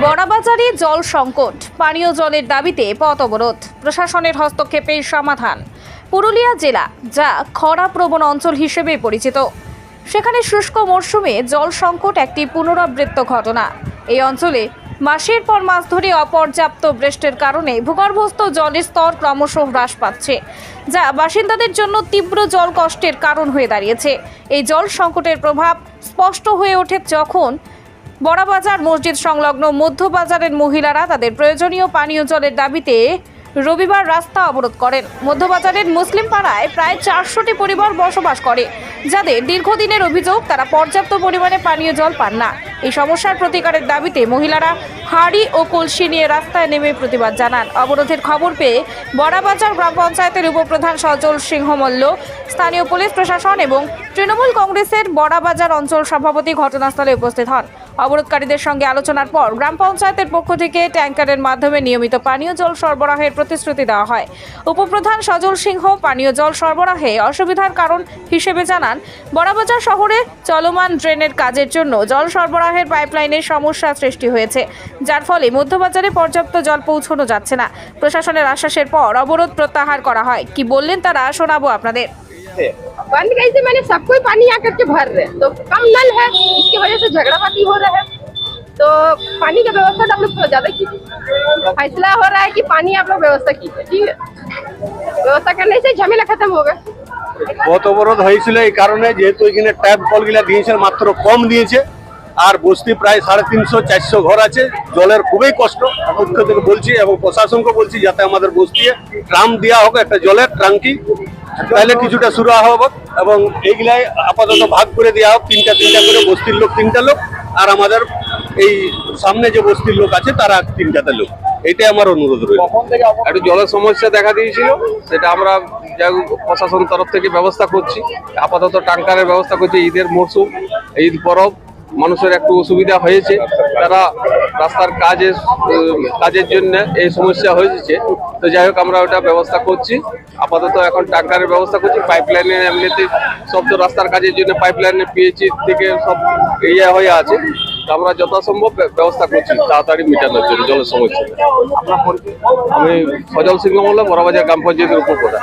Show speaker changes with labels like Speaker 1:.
Speaker 1: বড়াবাজারে জল সংকট। পানীয় জলের দাবিতে পথ অবরোধ। প্রশাসনের হস্তক্ষেপের সমাধান। পুরুলিয়া জেলা, যা খরা প্রবণ অঞ্চল হিসেবে পরিচিত। সেখানে শুষ্ক মরশুমে জল সংকট একটি পুনরাবৃত্ত ঘটনা। এই অঞ্চলে মাসের পর মাস ধরে অপর্যাপ্ত বৃষ্টির কারণে ভূগর্ভস্থ জলের স্তর ক্রমশ হ্রাস পাচ্ছে, যা বাসিন্দাদের জন্য তীব্র জল কষ্টের কারণ হয়ে দাঁড়িয়েছে। এই জল সংকটের প্রভাব স্পষ্ট হয়ে ওঠে যখন বড়াবাজার, মসজিদ সংলগ্ন মধ্যবাজারের মহিলারা তাদের প্রয়োজনীয় পানীয় জলের দাবিতে রবিবার রাস্তা অবরোধ করেন। মধ্যবাজারের মুসলিম পাড়ায় প্রায় চারশোটি পরিবার বসবাস করে, যাদের দীর্ঘদিনের অভিযোগ তারা পর্যাপ্ত পরিমাণে পানীয় জল পান না। এই সমস্যার প্রতিকারের দাবিতে মহিলারা হাড়ি ও কলসি নিয়ে রাস্তায় নেমে প্রতিবাদ জানান। অবরোধের খবর পেয়ে বড়াবাজার গ্রাম পঞ্চায়েতের উপপ্রধান সজল সিংহ মল্ল, স্থানীয় পুলিশ প্রশাসন এবং তৃণমূল কংগ্রেসের বড়াবাজার অঞ্চল সভাপতি ঘটনাস্থলে উপস্থিত হন। অবরোধকারীদের সঙ্গে আলোচনার পর গ্রাম পঞ্চায়েতের পক্ষ থেকে ট্যাঙ্কারের মাধ্যমে নিয়মিত পানীয় জল সরবরাহের প্রতিশ্রুতি দেওয়া হয়। উপপ্রধান সজল সিংহ পানীয় জল সরবরাহে অসুবিধার কারণ হিসেবে জানান, বড়াবাজার শহরে চলমান ড্রেনের কাজের জন্য জল সরবরাহের পাইপলাইনের সমস্যা সৃষ্টি হয়েছে যার ফলে মধ্যবাজারে পর্যাপ্ত জল পৌঁছানো যাচ্ছে না প্রশাসনের আশ্বাসের পর অবরোধ প্রত্যাহার করা হয় কি বললেন তারা শোনাবো আপনাদের
Speaker 2: बंद कैसे मैंने सब कोई पानी आकर के भर रहे तो कम नल है इसकी वजह से झगड़ाबाजी हो रहा है तो पानी का व्यवस्था तो आप लोग थोड़ा ज्यादा कीजिए फैसला हो रहा है कि पानी आप लोग व्यवस्था कीजिए ठीक है व्यवस्था करने से झमेला खत्म होगा
Speaker 3: পথ অবরোধ হয়েছিল এই কারণে যেহেতু এখানে ট্যাপ কলগুলা দিয়েছে মাত্র কম দিয়েছে আর বস্তি প্রায় সাড়ে তিনশো চারশো ঘর আছে। জলের খুবই কষ্ট। পক্ষ থেকে বলছি এবং প্রশাসনকে বলছি যাতে আমাদের বস্তি ট্রাম দেওয়া হোক একটা জলের ট্রাঙ্কি তাহলে কিছুটা শুরু হবে এবং এইগুলাই আপাতত ভাগ করে দেওয়া হোক তিনটা তিনটা করে বস্তির লোক তিনটা লোক। আর আমাদের এই সামনে যে বস্তির লোক আছে তারা তিনটাতে লোক। এটাই আমার অনুরোধ রয়েছে
Speaker 4: একটু জলের সমস্যা দেখা দিয়েছিল সেটা আমরা যাই হোক প্রশাসন তরফ থেকে ব্যবস্থা করছি। আপাতত ট্যাঙ্কারের ব্যবস্থা করছি ঈদের মরশুম ঈদ পরব। মানুষের একটু অসুবিধা হয়েছে। তারা রাস্তার কাজের কাজের জন্য এই সমস্যা হয়েছে। তো যাই হোক আমরা ওটা ব্যবস্থা করছি। আপাতত এখন ট্যাঙ্কারের ব্যবস্থা করছি। পাইপ পাইপলাইনে এমনিতে সব তো রাস্তার কাজের জন্য পাইপলাইনে পিএইচি থেকে সব ইয়ে হয়ে আছে। তো আমরা যথাসম্ভব ব্যবস্থা করছি তাড়াতাড়ি মেটানোর জন্য জলের সমস্যা। আমি সজল সিংহ মোল্লা বড়বাজার গ্রাম পঞ্চায়েতের উপপ্রধান।